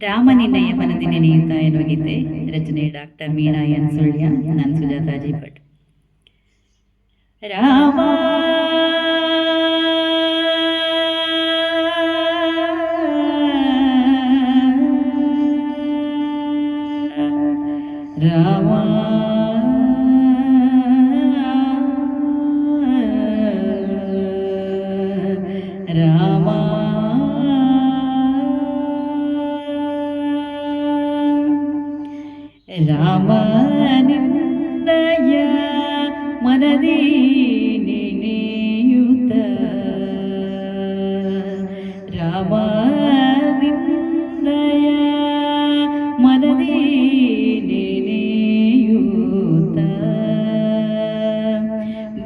ರಾಮನಿನ್ನಯ ಮನದಿ ನೆನೆಯುತ್ತ ಎನ್ನುವ ಗೀತೆ ರಚನೆ ಡಾಕ್ಟರ್ ಮೀನಾ ಎನ್ ಸುಳ್ಯ ನಾನು ಸುಜಾತಾ ಜಿ ಭಟ್. ರಾಮ ರಾಮ ರಾಮ ರಾಮ ನಿನ್ನಯ ಮನದಿ ನೆನೆಯುತ ರಾಮ ನಿನ್ನಯ ಮನದಿ ನೆನೆಯುತ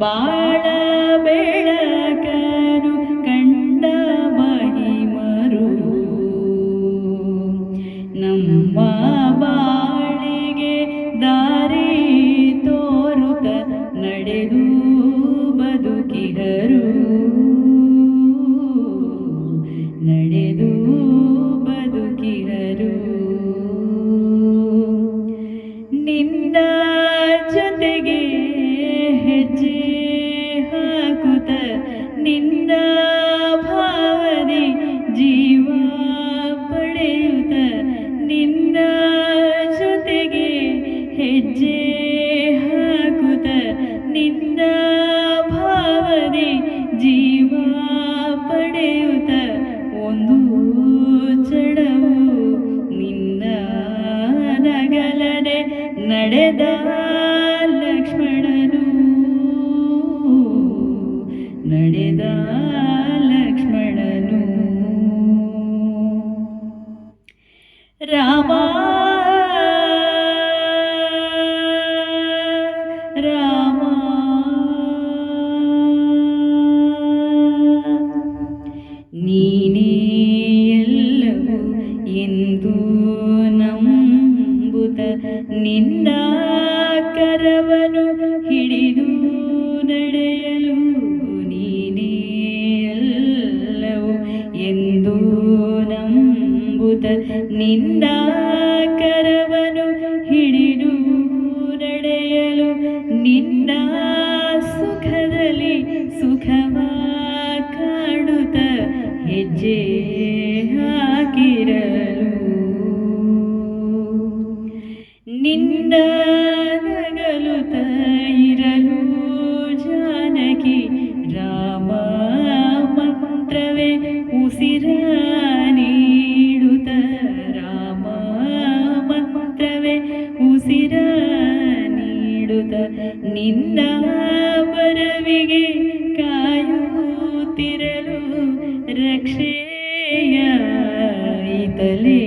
ಬಾಳ ಬೆಳಕನು ಕಂಡ ಮಹಿಮರು. ನಮ್ಮ ನಡೆದು ಬದುಕಿದರು. ನಡೆದು ಬದುಕಿದರು. ನಿನ್ನ ಜೊತೆಗೆ ಹೆಜ್ಜೆ ಹಾಕುತ್ತ ನಿನ್ನ ಭಾವನೆ ಜೀವ ಪಡೆಯುತ್ತ ನಿನ್ನ ಜೊತೆಗೆ ಹೆಜ್ಜೆ ನಡೆದ ಲಕ್ಷ್ಮಣನು. ನಡೆದ ಲಕ್ಷ್ಮಣನು. ರಾಮ ನಿನ್ನ ಕರವನು ಹಿಡಿದು ನಡೆಯಲು ನಿನ್ನ ಸುಖದಲ್ಲಿ ಸುಖವ ಕಾಡುತ್ತ ಹೆಜ್ಜೆ ಹಾಕಿರಲು. ನಿನ್ನ ಇರಲು ಜಾನಕಿ ರಾಮ ಮಂತ್ರವೇ ಉಸಿರ ಉಸಿರ ನೀಡುತ್ತ ನಿನ್ನ ಬರವಿಗೆ ಕಾಯುತ್ತಿರಲು ರಕ್ಷೆಯ ಇತಲೇ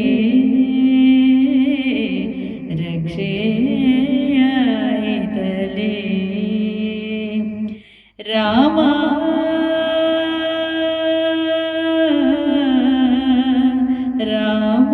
ರಕ್ಷೆಯ ಇತಲೇ ರಾಮ. ರಾಮ.